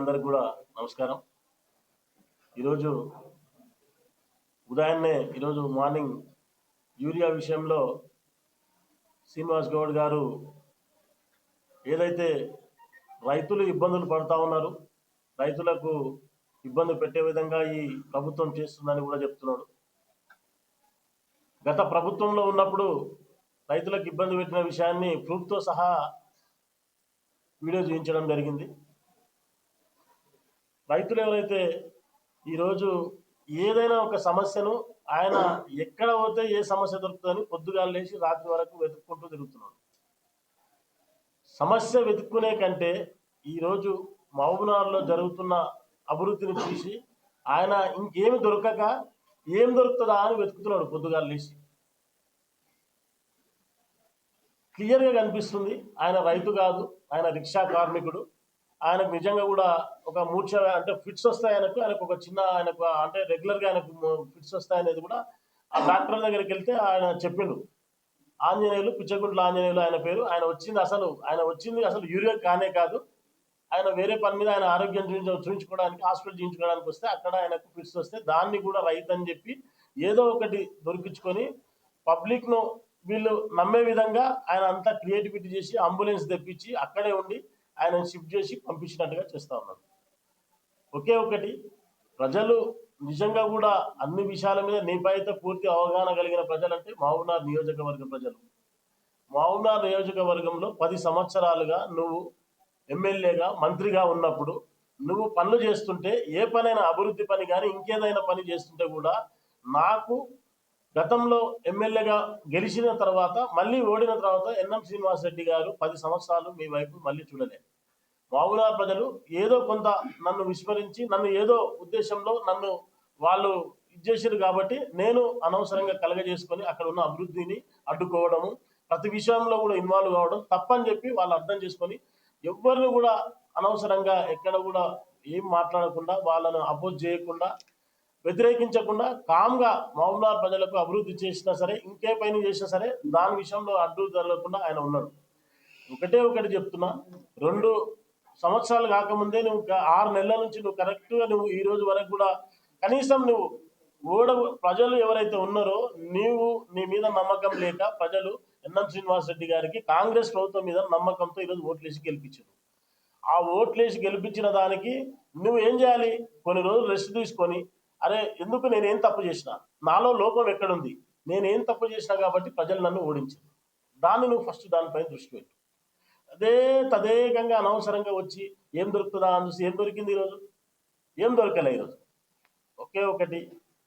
నమస్కారం. ఈరోజు ఉదయాన్నే ఈరోజు మార్నింగ్ యూరియా విషయంలో శ్రీనివాస్ గౌడ్ గారు ఏదైతే రైతులు ఇబ్బందులు పడతా ఉన్నారు రైతులకు ఇబ్బంది పెట్టే విధంగా ఈ ప్రభుత్వం చేస్తుందని కూడా చెప్తున్నాడు. గత ప్రభుత్వంలో ఉన్నప్పుడు రైతులకు ఇబ్బంది పెట్టిన విషయాన్ని ప్రూఫ్తో సహా వీడియో చూపించడం జరిగింది. రైతులు ఎవరైతే ఈరోజు ఏదైనా ఒక సమస్యను ఆయన ఎక్కడ పోతే ఏ సమస్య దొరుకుతుందని పొద్దుగా లేచి రాత్రి వరకు వెతుక్కుంటూ తిరుగుతున్నాడు సమస్య వెతుక్కునే కంటే ఈరోజు మహబూబ్నగర్లో జరుగుతున్న అభివృద్ధిని చూసి ఆయన ఇంకేమి దొరకక ఏం దొరుకుతుందా అని వెతుకుతున్నాడు పొద్దుగా లేచి. క్లియర్గా కనిపిస్తుంది ఆయన రైతు కాదు ఆయన రిక్షా కార్మికుడు. ఆయనకు నిజంగా కూడా ఒక మూర్ఛ అంటే ఫిట్స్ వస్తాయి ఆయనకు ఆయనకు ఒక చిన్న ఆయనకు అంటే రెగ్యులర్గా ఆయనకు ఫిట్స్ వస్తాయి అనేది కూడా ఆ డాక్టర్ దగ్గరికి వెళ్తే ఆయన చెప్పిండు. ఆంజనేయులు పిచ్చగుంట్ల ఆంజనేయులు ఆయన పేరు. ఆయన వచ్చింది అసలు ఆయన వచ్చింది అసలు యూరియా కానే కాదు. ఆయన వేరే పని మీద ఆయన ఆరోగ్యం చూపించుకోవడానికి హాస్పిటల్ చూపించుకోవడానికి వస్తే అక్కడ ఆయనకు ఫిట్స్ వస్తే దాన్ని కూడా రైతు అని చెప్పి ఏదో ఒకటి దొరికించుకొని పబ్లిక్ను వీళ్ళు నమ్మే విధంగా ఆయన అంతా క్రియేటివిటీ చేసి అంబులెన్స్ తెప్పించి అక్కడే ఉండి ఆయన షిఫ్ట్ చేసి పంపించినట్టుగా చేస్తూ ఉన్నారు ఒకే ఒకటి ప్రజలు నిజంగా కూడా అన్ని విషయాల మీద నిపాయిత పూర్తి అవగాహన కలిగిన ప్రజలంటే మావునార్ నియోజకవర్గ ప్రజలు. మావునార్ నియోజకవర్గంలో పది సంవత్సరాలుగా నువ్వు ఎమ్మెల్యేగా మంత్రిగా ఉన్నప్పుడు నువ్వు పనులు చేస్తుంటే ఏ పనైనా అభివృద్ధి పని కానీ ఇంకేదైనా పని చేస్తుంటే కూడా నాకు గతంలో ఎమ్మెల్యేగా గెలిచిన తర్వాత మళ్ళీ ఓడిన తర్వాత ఎన్ఎం శ్రీనివాస్ రెడ్డి గారు పది సంవత్సరాలు మీ వైపు మళ్ళీ చూడలే. మామూలుగా ప్రజలు ఏదో కొంత నన్ను విస్మరించి నన్ను ఏదో ఉద్దేశంలో నన్ను వాళ్ళు ఇచ్చేసారు కాబట్టి నేను అనవసరంగా కలగజేసుకొని అక్కడ ఉన్న అభివృద్ధిని అడ్డుకోవడము ప్రతి విషయంలో కూడా ఇన్వాల్వ్ కావడం తప్పని చెప్పి వాళ్ళు అర్థం చేసుకొని ఎవరిని కూడా అనవసరంగా ఎక్కడ కూడా ఏం మాట్లాడకుండా వాళ్ళను అపోజ్ చేయకుండా వ్యతిరేకించకుండా కామ్గా మహబూబ్నగర్ ప్రజలకు అభివృద్ధి చేసినా సరే ఇంకే పైన చేసినా సరే దాని విషయంలో అడ్డు జరగకుండా ఆయన ఉన్నాడు. ఒకటే ఒకటి చెప్తున్నా రెండు సంవత్సరాలు కాకముందే నువ్వు ఆరు నెలల నుంచి నువ్వు కరెక్ట్గా నువ్వు ఈ రోజు వరకు కూడా కనీసం నువ్వు ఓడ ప్రజలు ఎవరైతే ఉన్నారో నీవు నీ మీద నమ్మకం లేక ప్రజలు ఎన్ఎం శ్రీనివాస్ రెడ్డి గారికి కాంగ్రెస్ ప్రభుత్వం మీద నమ్మకంతో ఈరోజు ఓట్లేసి గెలిపించారు. ఆ ఓట్లేసి గెలిపించిన దానికి నువ్వు ఏం చేయాలి? కొన్ని రోజులు రెస్ట్ తీసుకొని అరే ఎందుకు నేనేం తప్పు చేసిన? నాలో లోపం ఎక్కడుంది? నేనేం తప్పు చేసినా కాబట్టి ప్రజలు నన్ను ఓడించారు. దాన్ని నువ్వు ఫస్ట్ దానిపైన దృష్టి పెట్టు. అదే తదేకంగా అనవసరంగా వచ్చి ఏం దొరుకుతుందా? అని చూసి ఏం దొరికింది ఈరోజు? ఏం దొరకలే ఈరోజు. ఒకే ఒకటి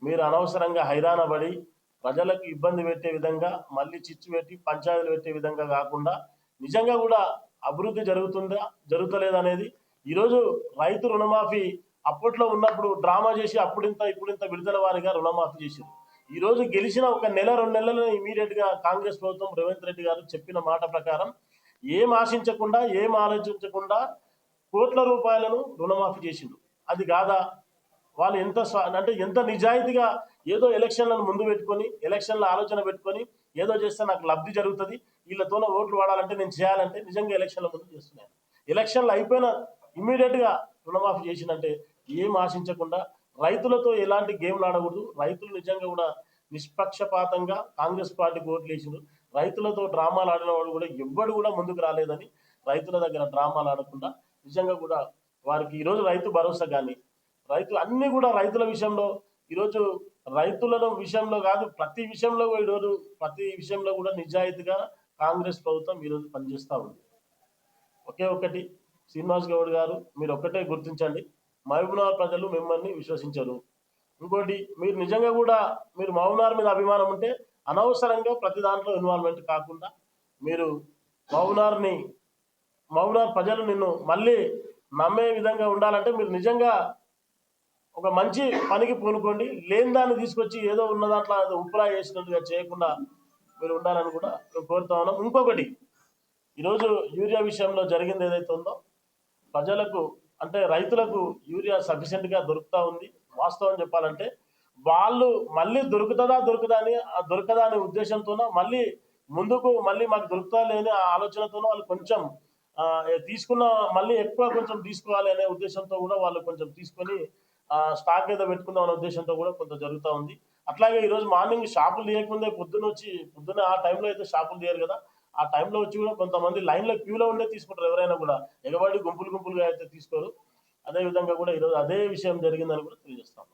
మీరు అనవసరంగా హైరానబడి ప్రజలకు ఇబ్బంది పెట్టే విధంగా మళ్ళీ చిచ్చు పెట్టి పంచాయతీలు పెట్టే విధంగా కాకుండా నిజంగా కూడా అభివృద్ధి జరుగుతుందా జరుగుతలేదనేది ఈరోజు రైతు రుణమాఫీ అప్పట్లో ఉన్నప్పుడు డ్రామా చేసి అప్పుడింత ఇప్పుడింత విడుదల వారిగా రుణమాఫీ చేశారు. ఈ రోజు గెలిచిన ఒక నెల రెండు నెలలు ఇమీడియట్గా కాంగ్రెస్ ప్రభుత్వం రేవంత్ రెడ్డి గారు చెప్పిన మాట ప్రకారం ఏం ఆశించకుండా ఏం ఆలోచించకుండా కోట్ల రూపాయలను రుణమాఫీ చేసిండు. అది కాదా? వాళ్ళు ఎంత అంటే ఎంత నిజాయితీగా ఏదో ఎలక్షన్లను ముందు పెట్టుకొని ఎలక్షన్ల ఆలోచన పెట్టుకొని ఏదో చేస్తే నాకు లబ్ధి జరుగుతుంది వీళ్ళతోనే ఓట్లు వాడాలంటే నేను చేయాలంటే నిజంగా ఎలక్షన్ల ముందు చేస్తున్నాను. ఎలక్షన్లు అయిపోయిన ఇమ్మీడియట్గా రుణమాఫీ చేసిందంటే ఏం ఆశించకుండా రైతులతో ఎలాంటి గేమ్లు ఆడకూడదు. రైతులు నిజంగా కూడా నిష్పక్షపాతంగా కాంగ్రెస్ పార్టీకి ఓట్లు వేసిండ్రు రైతులతో డ్రామాలు ఆడిన వాళ్ళు కూడా ఎవ్వడు కూడా ముందుకు రాలేదని రైతుల దగ్గర డ్రామాలు ఆడకుండా నిజంగా కూడా వారికి ఈరోజు రైతు భరోసా కానీ రైతు అన్ని కూడా రైతుల విషయంలో ఈరోజు రైతుల విషయంలో కాదు ప్రతి విషయంలో ఈరోజు ప్రతి విషయంలో కూడా నిజాయితీగా కాంగ్రెస్ ప్రభుత్వం ఈరోజు పనిచేస్తూ ఉంది. ఒకే ఒకటి శ్రీనివాస్ గౌడ్ గారు మీరు ఒక్కటే గుర్తించండి. మహబూబ్నగర్ ప్రజలు మిమ్మల్ని విశ్వసించరు. ఇంకోటి మీరు నిజంగా కూడా మీరు మహబూబ్నగర్ మీద అభిమానం ఉంటే అనవసరంగా ప్రతి దాంట్లో ఇన్వాల్వ్మెంట్ కాకుండా మీరు మహబూబ్నగర్ని మహబూబ్నగర్ ప్రజలు నిన్ను మళ్ళీ నమ్మే విధంగా ఉండాలంటే మీరు నిజంగా ఒక మంచి పనికి పూనుకోండి. లేని దాన్ని తీసుకొచ్చి ఏదో ఉన్న దాంట్లో ఏదో ఉప్పులా చేసినట్టుగా చేయకుండా మీరు ఉండాలని కూడా మేము కోరుతా ఉన్నాం. ఇంకొకటి ఈరోజు యూరియా విషయంలో జరిగింది ఏదైతే ఉందో ప్రజలకు అంటే రైతులకు యూరియా సఫిషియెంట్గా దొరుకుతూ ఉంది. వాస్తవం చెప్పాలంటే వాళ్ళు మళ్ళీ దొరుకుతుందా దొరుకుదా అని ఆ దొరకదా అనే ఉద్దేశంతోనో మళ్ళీ ముందుకు మళ్ళీ మాకు దొరుకుతా లేని ఆ ఆలోచనతోనో వాళ్ళు కొంచెం తీసుకున్న మళ్ళీ ఎక్కువ కొంచెం తీసుకోవాలి అనే ఉద్దేశంతో కూడా వాళ్ళు కొంచెం తీసుకొని స్టాక్ ఏదో పెట్టుకుందాం అనే ఉద్దేశంతో కూడా కొంత జరుగుతూ ఉంది. అట్లాగే ఈరోజు మార్నింగ్ షాపులు తీయకముందే పొద్దున్న వచ్చి పొద్దున్న ఆ టైంలో అయితే షాపులు తీయరు కదా. ఆ టైంలో వచ్చి కూడా కొంతమంది లైన్లో క్యూలో ఉండే తీసుకుంటారు ఎవరైనా కూడా. ఎగబడి గుంపులు గుంపులుగా అయితే తీసుకోరు. అదే విధంగా కూడా ఈరోజు అదే విషయం జరిగిందని కూడా తెలియజేస్తాము